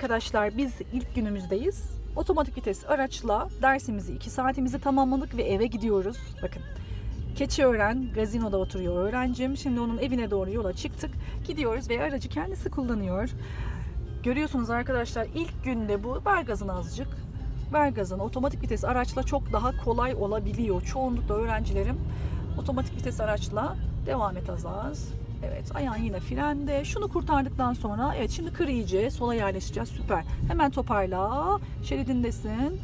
arkadaşlar biz ilk günümüzdeyiz. Otomatik vites araçla dersimizi 2 saatimizi tamamladık ve eve gidiyoruz. Bakın Keçiören gazinoda oturuyor öğrencim. Şimdi onun evine doğru yola çıktık. Gidiyoruz ve aracı kendisi kullanıyor. Görüyorsunuz arkadaşlar ilk günde bu ver gazını azıcık. Ver gazını otomatik vites araçla çok daha kolay olabiliyor. Çoğunlukla öğrencilerim otomatik vites araçla devam et az az. Evet ayağın yine frende. Şunu kurtardıktan sonra evet şimdi kır iyice sola yerleşeceğiz. Süper. Hemen toparla. Şeridindesin.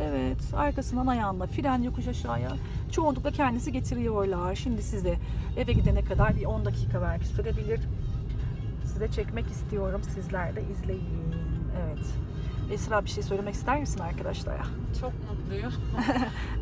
Evet arkasından ayağınla fren yokuş aşağıya. Çoğunlukla kendisi getiriyorlar. Şimdi size eve gidene kadar bir 10 dakika belki sürebilir. Size çekmek istiyorum. Sizler de izleyin. Evet. Esra bir şey söylemek ister misin arkadaşlara? Çok mutluyum.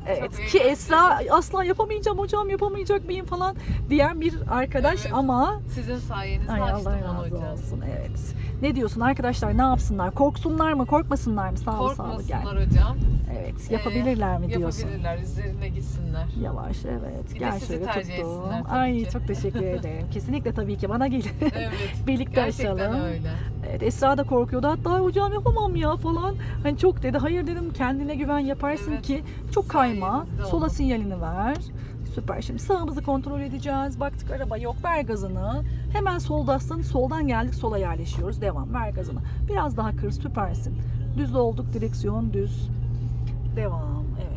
Evet Çok ki. Esra asla yapamayacağım hocam yapamayacak mıyım falan diyen bir arkadaş Evet. ama Sizin sayenizde Ay açtım Allah razı hocam. olsun evet. Ne diyorsun arkadaşlar ne yapsınlar? Korksunlar mı korkmasınlar mı? Sağ ol sağ ol gel. Korkmasınlar hocam. Evet Ee, yapabilirler mi diyorsun? Yapabilirler. Üzerine gitsinler. Yavaş evet. Bir de Gel sizi şöyle tercih tuttum. etsinler tabii Ay ki. çok teşekkür ederim. Kesinlikle tabii ki bana gelin. Evet. Birlikte Gerçekten aşalım. öyle. Evet Esra da korkuyordu. Hatta hocam yapamam ya falan. Hani çok dedi. Hayır dedim kendine güven yaparsın Evet. ki çok kayma. Sayenizde Sola oldu. sinyalini ver. Süper. Şimdi sağımızı kontrol edeceğiz. Baktık araba yok. Ver gazını. Hemen soldasın. Soldan geldik sola yerleşiyoruz. Devam. Ver gazını. Biraz daha kır. Süpersin. Düz olduk. Direksiyon düz. Devam. Evet.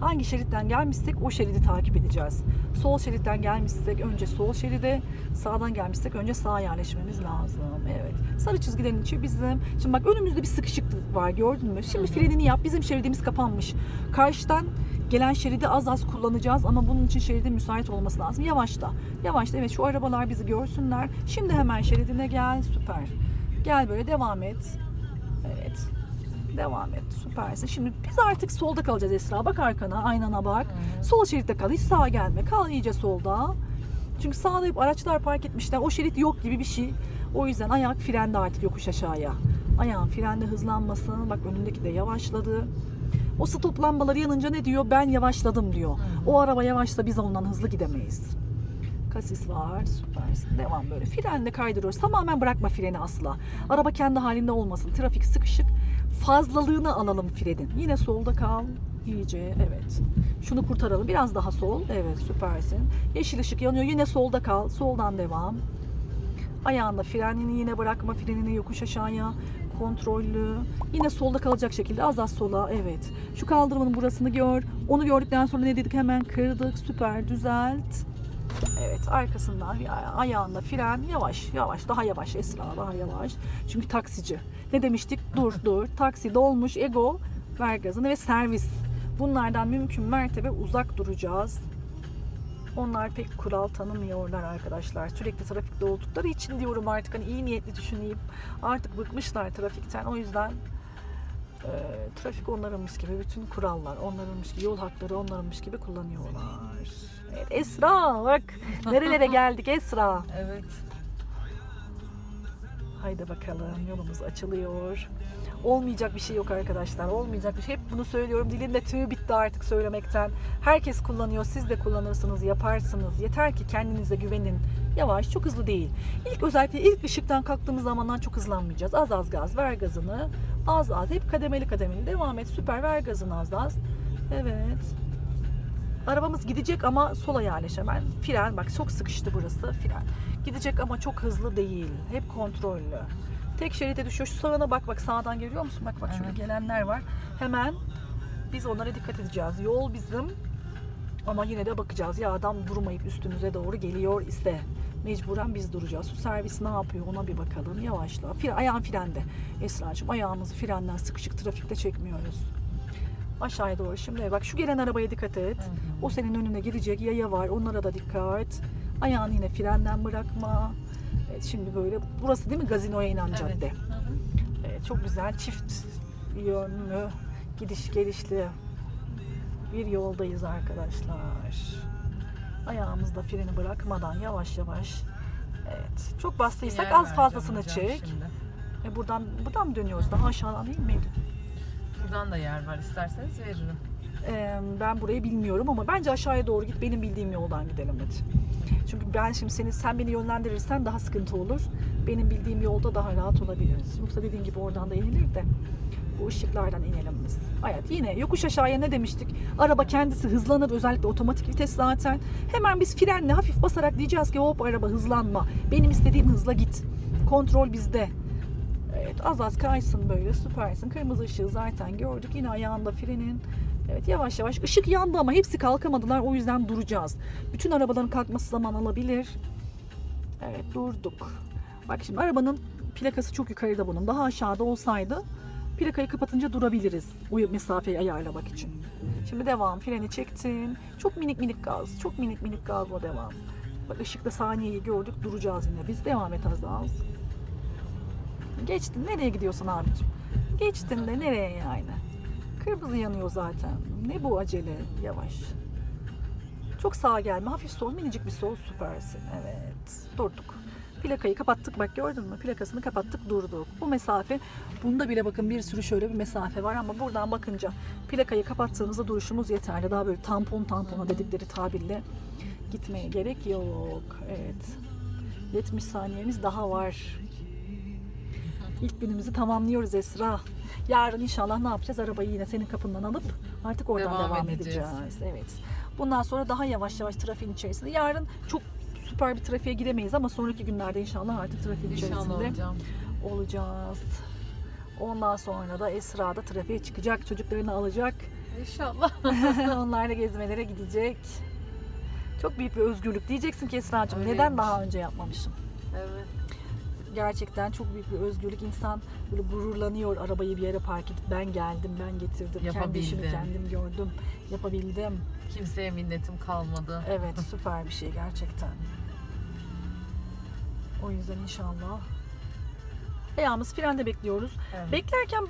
Hangi şeritten gelmişsek o şeridi takip edeceğiz. Sol şeritten gelmişsek önce sol şeride, sağdan gelmişsek önce sağa yerleşmemiz lazım. Evet. Sarı çizgilerin içi bizim. Şimdi bak önümüzde bir sıkışıklık var gördün mü? Şimdi frenini yap. Bizim şeridimiz kapanmış. Karşıdan gelen şeridi az az kullanacağız ama bunun için şeridin müsait olması lazım. Yavaşla. Yavaşla. Evet şu arabalar bizi görsünler. Şimdi hemen şeridine gel. Süper. Gel böyle devam et. Devam et. Süpersin. Şimdi biz artık solda kalacağız Esra. Bak arkana, aynana bak. Hı. Sol şeritte kal. Hiç sağa gelme. Kal iyice solda. Çünkü sağda hep araçlar park etmişler. O şerit yok gibi bir şey. O yüzden ayak frende artık yokuş aşağıya. Ayağın frende hızlanmasın. Bak önündeki de yavaşladı. O stop lambaları yanınca ne diyor? Ben yavaşladım diyor. Hı. O araba yavaşsa biz ondan hızlı gidemeyiz. Kasis var. Süpersin. Devam böyle. Frenle kaydırıyoruz. Tamamen bırakma freni asla. Araba kendi halinde olmasın. Trafik sıkışık. Fazlalığını alalım frenin. Yine solda kal. İyice evet. Şunu kurtaralım. Biraz daha sol. Evet süpersin. Yeşil ışık yanıyor. Yine solda kal. Soldan devam. Ayağında frenini yine bırakma. Frenini yokuş aşağıya. Kontrollü. Yine solda kalacak şekilde az az sola. Evet. Şu kaldırımın burasını gör. Onu gördükten sonra ne dedik? Hemen kırdık. Süper. Düzelt. Evet arkasından ayağında fren yavaş yavaş daha yavaş Esra daha yavaş. Çünkü taksici. Ne demiştik? Dur dur. Taksi dolmuş ego ver gazını ve servis. Bunlardan mümkün mertebe uzak duracağız. Onlar pek kural tanımıyorlar arkadaşlar. Sürekli trafikte oldukları için diyorum artık hani iyi niyetli düşüneyim. Artık bıkmışlar trafikten. O yüzden e, trafik onlarınmış gibi bütün kurallar onlarınmış gibi yol hakları onlarınmış gibi kullanıyorlar. Evet Esra bak nerelere geldik Esra. Evet. Haydi bakalım yolumuz açılıyor. Olmayacak bir şey yok arkadaşlar. Olmayacak bir şey. Hep bunu söylüyorum. Dilinde tüy bitti artık söylemekten. Herkes kullanıyor. Siz de kullanırsınız, yaparsınız. Yeter ki kendinize güvenin. Yavaş, çok hızlı değil. İlk özellikle ilk ışıktan kalktığımız zamandan çok hızlanmayacağız. Az az gaz, ver gazını. Az az, hep kademeli kademeli. Devam et. Süper, ver gazını az az. Evet. Arabamız gidecek ama sola yerleş hemen. Fren bak çok sıkıştı burası. Fren. Gidecek ama çok hızlı değil. Hep kontrollü. Tek şeride düşüyor. Şu sağına bak bak sağdan geliyor musun? Bak bak şöyle Evet. gelenler var. Hemen biz onlara dikkat edeceğiz. Yol bizim ama yine de bakacağız. Ya adam durmayıp üstümüze doğru geliyor ise mecburen biz duracağız. Şu servis ne yapıyor ona bir bakalım. Yavaşla. Fren, ayağın frende. Esra'cığım ayağımızı frenden sıkışık trafikte çekmiyoruz. Aşağıya doğru şimdi. Bak şu gelen arabaya dikkat et. Hı hı. O senin önüne girecek yaya var. Onlara da dikkat. Ayağını yine frenden bırakma. Evet şimdi böyle burası değil mi gazinoya inen Evet. cadde. Hı hı. Evet, çok güzel çift yönlü gidiş gelişli bir yoldayız arkadaşlar. Ayağımızda freni bırakmadan yavaş yavaş. Evet. Çok bastıysak Sinyal az fazlasını çek. şimdi. E buradan buradan mı dönüyoruz? Daha aşağıdan değil miydi? Buradan da yer var isterseniz veririm. Ee, ben burayı bilmiyorum ama bence aşağıya doğru git. Benim bildiğim yoldan gidelim hadi. Çünkü ben şimdi seni sen beni yönlendirirsen daha sıkıntı olur. Benim bildiğim yolda daha rahat olabiliriz. Yoksa dediğin gibi oradan da inilir de bu ışıklardan inelim biz. Evet yine yokuş aşağıya ne demiştik? Araba kendisi hızlanır özellikle otomatik vites zaten. Hemen biz frenle hafif basarak diyeceğiz ki hop araba hızlanma. Benim istediğim hızla git. Kontrol bizde. Evet az az kaysın böyle süpersin. Kırmızı ışığı zaten gördük. Yine ayağında frenin. Evet yavaş yavaş. Işık yandı ama hepsi kalkamadılar. O yüzden duracağız. Bütün arabaların kalkması zaman alabilir. Evet durduk. Bak şimdi arabanın plakası çok yukarıda bunun. Daha aşağıda olsaydı plakayı kapatınca durabiliriz. O mesafeyi ayarlamak için. Şimdi devam. Freni çektin. Çok minik minik gaz. Çok minik minik gazla devam. Bak ışıkta saniyeyi gördük. Duracağız yine. Biz devam et az az. Geçtin. Nereye gidiyorsun abicim? Geçtin de nereye yani? Kırmızı yanıyor zaten. Ne bu acele? Yavaş. Çok sağa gelme. Hafif sol. Minicik bir sol. Süpersin. Evet. Durduk. Plakayı kapattık. Bak gördün mü? Plakasını kapattık. Durduk. Bu mesafe. Bunda bile bakın bir sürü şöyle bir mesafe var ama buradan bakınca plakayı kapattığımızda duruşumuz yeterli. Daha böyle tampon tampona dedikleri tabirle gitmeye gerek yok. Evet. 70 saniyemiz daha var. İlk günümüzü tamamlıyoruz Esra. Yarın inşallah ne yapacağız? Arabayı yine senin kapından alıp artık oradan devam, Devam edeceğiz. edeceğiz. Evet. Bundan sonra daha yavaş yavaş trafiğin içerisinde. Yarın çok süper bir trafiğe giremeyiz ama sonraki günlerde inşallah artık trafiğin İnşallah içerisinde hocam. olacağız. Ondan sonra da Esra da trafiğe çıkacak, çocuklarını alacak. İnşallah. Onlarla gezmelere gidecek. Çok büyük bir özgürlük. Diyeceksin ki Esra'cığım neden daha önce yapmamışım? Evet. Gerçekten çok büyük bir özgürlük. İnsan böyle gururlanıyor arabayı bir yere park edip ben geldim, ben getirdim. Kendi işimi kendim gördüm. Yapabildim. Kimseye minnetim kalmadı. Evet süper bir şey gerçekten. O yüzden inşallah. Ayağımız frende bekliyoruz. Evet. Beklerken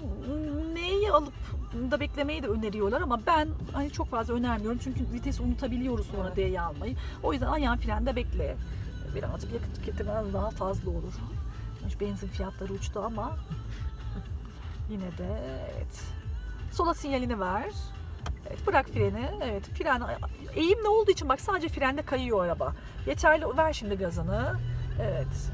neyi alıp da beklemeyi de öneriyorlar ama ben hani çok fazla önermiyorum çünkü vites unutabiliyoruz sonra Evet. D'yi almayı. O yüzden ayağın frende bekle. Birazcık yakıt tüketimi daha fazla olur. Şu benzin fiyatları uçtu ama yine de evet. Sola sinyalini ver. Evet bırak freni. Evet fren eğimli olduğu için bak sadece frende kayıyor araba. Yeterli ver şimdi gazını. Evet.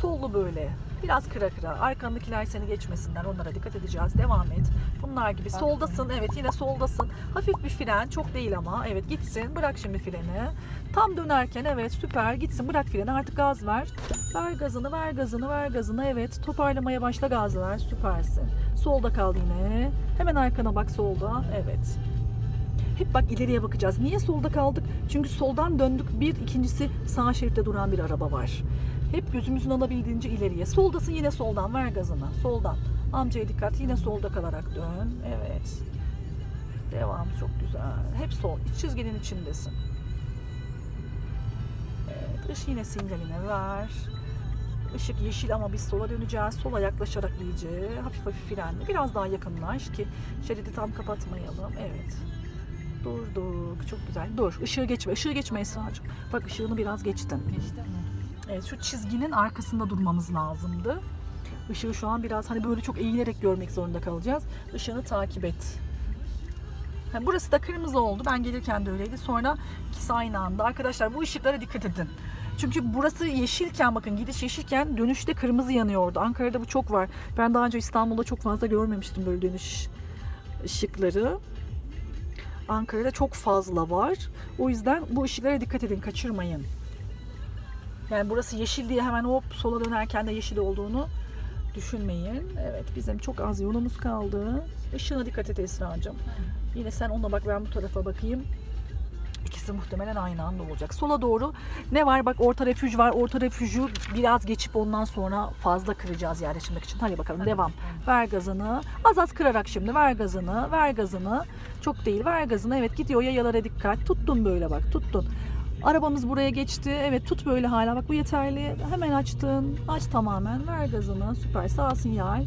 Sollu böyle. Biraz kıra kıra. Arkandakiler seni geçmesinler. Onlara dikkat edeceğiz. Devam et. Bunlar gibi. Soldasın. Evet yine soldasın. Hafif bir fren. Çok değil ama. Evet gitsin. Bırak şimdi freni. Tam dönerken evet süper. Gitsin. Bırak freni. Artık gaz ver. Ver gazını, ver gazını, ver gazını. Evet. Toparlamaya başla gaz ver. Süpersin. Solda kal yine. Hemen arkana bak solda. Evet. Hep bak ileriye bakacağız. Niye solda kaldık? Çünkü soldan döndük. Bir, ikincisi sağ şeritte duran bir araba var. Hep gözümüzün alabildiğince ileriye. Soldasın yine soldan. Ver gazını. Soldan. Amcaya dikkat. Yine solda kalarak dön. Evet. Devam çok güzel. Hep sol. İç çizginin içindesin. Evet. Iş yine sinyaline ver. Işık yeşil ama biz sola döneceğiz. Sola yaklaşarak iyice hafif hafif frenle. Biraz daha yakınlaş ki şeridi tam kapatmayalım. Evet. Durduk. Çok güzel. Dur. Işığı geçme. Işığı geçme Esra'cığım. Bak ışığını biraz geçtin. Geçti mi? Evet, şu çizginin arkasında durmamız lazımdı. Işığı şu an biraz hani böyle çok eğilerek görmek zorunda kalacağız. Işığını takip et. Ha, burası da kırmızı oldu. Ben gelirken de öyleydi. Sonra ikisi aynı anda. Arkadaşlar bu ışıklara dikkat edin. Çünkü burası yeşilken bakın gidiş yeşilken dönüşte kırmızı yanıyordu. Ankara'da bu çok var. Ben daha önce İstanbul'da çok fazla görmemiştim böyle dönüş ışıkları. Ankara'da çok fazla var. O yüzden bu ışıklara dikkat edin, kaçırmayın. Yani burası yeşil diye hemen hop sola dönerken de yeşil olduğunu düşünmeyin. Evet bizim çok az yolumuz kaldı. Işığına dikkat et Esra'cığım. Yine sen ona bak ben bu tarafa bakayım. İkisi muhtemelen aynı anda olacak. Sola doğru ne var? Bak orta refüj var. Orta refüjü biraz geçip ondan sonra fazla kıracağız yerleştirmek için. Hadi bakalım devam. Ver gazını. Az az kırarak şimdi. Ver gazını. Ver gazını. Çok değil. Ver gazını. Evet gidiyor yayalara dikkat. Tuttun böyle bak. Tuttun. Arabamız buraya geçti. Evet tut böyle hala. Bak bu yeterli. Hemen açtın. Aç tamamen. Ver gazını. Süper. Sağ sinyal.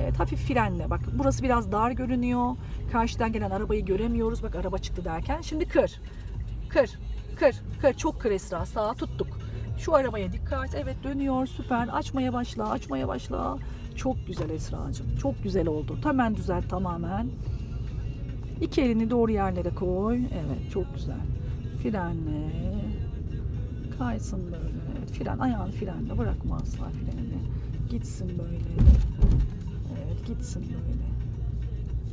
Evet hafif frenle. Bak burası biraz dar görünüyor. Karşıdan gelen arabayı göremiyoruz. Bak araba çıktı derken. Şimdi kır. Kır. Kır. Kır. Çok kır Esra. Sağa tuttuk. Şu arabaya dikkat. Evet dönüyor. Süper. Açmaya başla. Açmaya başla. Çok güzel Esra'cığım. Çok güzel oldu. Hemen düzelt tamamen. İki elini doğru yerlere koy. Evet çok güzel. Frenle. Kaysın böyle. Fren ayağını frenle bırakma asla frenini. Gitsin böyle. Gitsin böyle.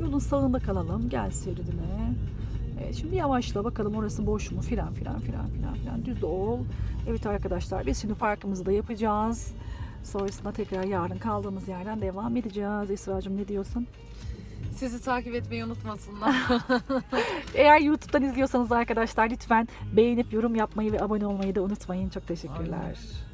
Yolun sağında kalalım. Gel şeridine. Evet, şimdi yavaşla bakalım orası boş mu? Fren fren fren fren fren. Düz de ol. Evet arkadaşlar biz şimdi parkımızı da yapacağız. Sonrasında tekrar yarın kaldığımız yerden devam edeceğiz. Esra'cığım ne diyorsun? Sizi takip etmeyi unutmasınlar. Eğer YouTube'dan izliyorsanız arkadaşlar lütfen beğenip yorum yapmayı ve abone olmayı da unutmayın. Çok teşekkürler. Aynen.